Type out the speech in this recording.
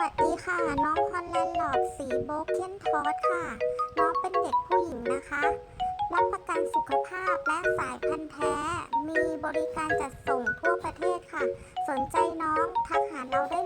สวัสดีค่ะ น้องคอนแลนหลอดสีโบเคนทอสค่ะ น้องเป็นเด็กผู้หญิงนะคะ รับประกันสุขภาพและสายพันธุ์แท้ มีบริการจัดส่งทั่วประเทศค่ะ สนใจน้องทักหาเราได้